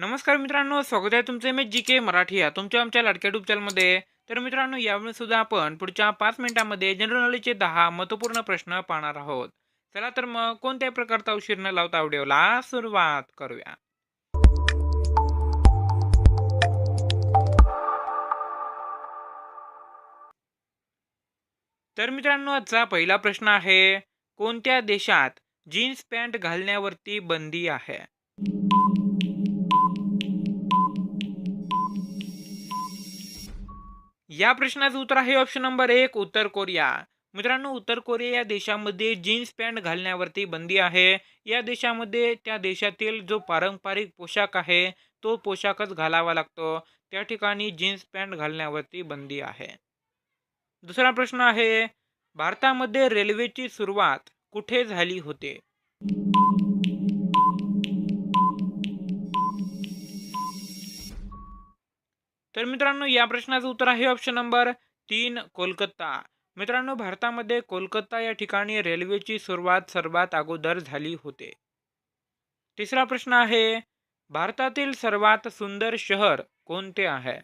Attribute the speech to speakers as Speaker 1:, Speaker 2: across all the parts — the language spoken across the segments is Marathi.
Speaker 1: नमस्कार मित्रांनो स्वागत आहे तुमचे मी जी के मराठी या तुमच्या आमच्या लाडक्या ट्यूब चॅनलमध्ये. तर मित्रांनो यावेळी सुद्धा आपण पुढच्या पाच मिनिटांमध्ये जनरल नॉलेजचे दहा महत्त्वपूर्ण प्रश्न पाहणार आहोत. चला तर मग कोणत्याही प्रकारचा उशीर न लावता व्हिडिओला सुरुवात करूया. तर मित्रांनो आजचा पहिला प्रश्न आहे कोणत्या देशात जीन्स पॅन्ट घालण्यावरती बंदी आहे? या प्रश्नाचं उत्तर आहे ऑप्शन नंबर एक उत्तर कोरिया. मित्रांनो उत्तर कोरिया या देशामध्ये जीन्स पॅन्ट घालण्यावरती बंदी आहे. या देशामध्ये त्या देशातील जो पारंपरिक पोशाख आहे तो पोशाखच घालावा लागतो. त्या ठिकाणी जीन्स पॅन्ट घालण्यावरती बंदी आहे. दुसरा प्रश्न आहे भारतामध्ये रेल्वेची सुरुवात कुठे झाली होते? तर मित्रांनो या प्रश्नाचं उत्तर आहे ऑप्शन नंबर तीन कोलकाता. मित्रांनो भारतामध्ये कोलकाता या ठिकाणी रेल्वेची सुरुवात सर्वात अगोदर झाली होते. तिसरा प्रश्न आहे भारतातील सर्वात सुंदर शहर कोणते आहे?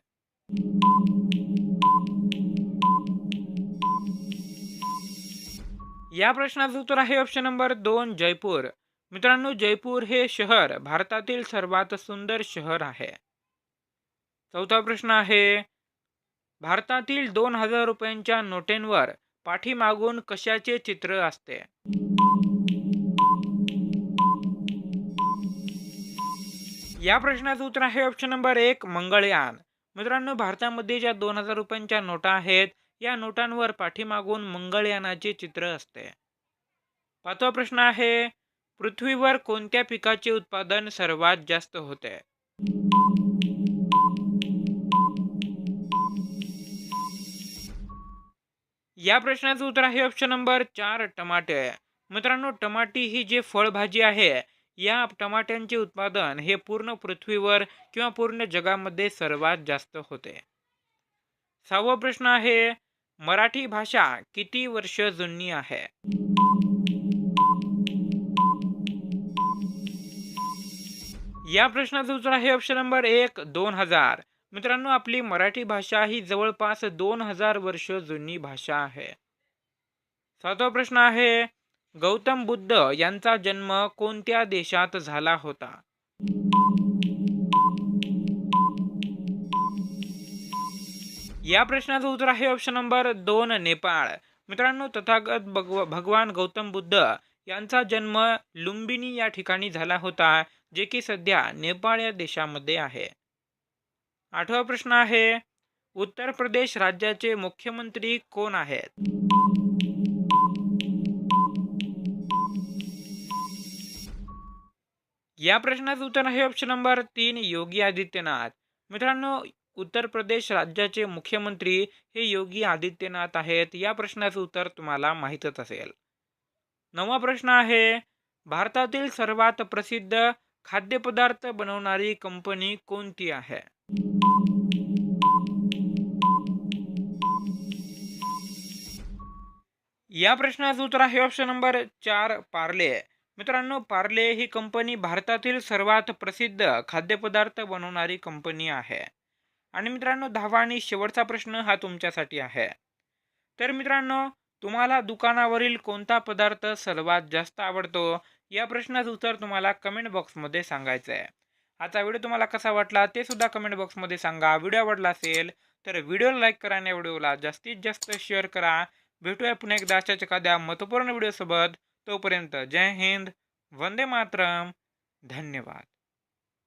Speaker 1: या प्रश्नाचं उत्तर आहे ऑप्शन नंबर दोन जयपूर. मित्रांनो जयपूर हे शहर भारतातील सर्वात सुंदर शहर आहे. चौथा प्रश्न आहे भारतातील दोन हजार रुपयांच्या नोटेंवर पाठीमागून कशाचे चित्र असते? या प्रश्नाचं उत्तर आहे ऑप्शन नंबर एक मंगळयान. मित्रांनो भारतामध्ये ज्या दोन हजार रुपयांच्या नोटा आहेत या नोटांवर पाठीमागून मंगळयानाचे चित्र असते. पाचवा प्रश्न आहे पृथ्वीवर कोणत्या पिकाचे उत्पादन सर्वात जास्त होते? या प्रश्नाचं उत्तर आहे ऑप्शन नंबर चार टमाटे. मित्रांनो टमाटी ही जी फळभाजी आहे या टमाट्यांचे उत्पादन हे पूर्ण पृथ्वीवर किंवा पूर्ण जगामध्ये सर्वात जास्त होते. सहावा प्रश्न आहे मराठी भाषा किती वर्ष जुनी आहे? या प्रश्नाचं उत्तर आहे ऑप्शन नंबर एक दोन हजार. मित्रांनो आपली मराठी भाषा ही जवळपास दोन हजार वर्ष जुनी भाषा आहे. सातवा प्रश्न आहे गौतम बुद्ध यांचा जन्म कोणत्या देशात झाला होता? या प्रश्नाचं उत्तर आहे ऑप्शन नंबर दोन नेपाळ. मित्रांनो तथागत भगव भगवान गौतम बुद्ध यांचा जन्म लुंबिनी या ठिकाणी झाला होता जे की सध्या नेपाळ या देशामध्ये आहे. आठवा प्रश्न आहे उत्तर प्रदेश राज्याचे मुख्यमंत्री कोण आहेत? या प्रश्नाचं उत्तर आहे ऑप्शन नंबर तीन योगी आदित्यनाथ. मित्रांनो उत्तर प्रदेश राज्याचे मुख्यमंत्री हे योगी आदित्यनाथ आहेत. या प्रश्नाचं उत्तर तुम्हाला माहीतच असेल. नववा प्रश्न आहे भारतातील सर्वात प्रसिद्ध खाद्यपदार्थ बनवणारी कंपनी कोणती आहे? या प्रश्नाचं उत्तर आहे ऑप्शन नंबर चार पार्ले. मित्रांनो पार्ले ही कंपनी भारतातील सर्वात प्रसिद्ध खाद्यपदार्थ बनवणारी कंपनी आहे. आणि मित्रांनो दहावा आणि शेवटचा प्रश्न हा तुमच्यासाठी आहे. तर मित्रांनो तुम्हाला दुकानावरील कोणता पदार्थ सर्वात जास्त आवडतो? या प्रश्नाचं उत्तर तुम्हाला कमेंट बॉक्समध्ये सांगायचं आहे आता व्हिडिओ तुम्हाला कसा वाटला ते सुद्धा कमेंट बॉक्समध्ये सांगा. व्हिडिओ आवडला असेल तर व्हिडिओला लाईक करा आणि व्हिडिओला जास्तीत जास्त शेअर करा. भेटूया पुन्हा एकदा अशाच एखाद्या महत्त्वपूर्ण व्हिडिओसोबत तोपर्यंत जय हिंद वंदे मातरम. धन्यवाद.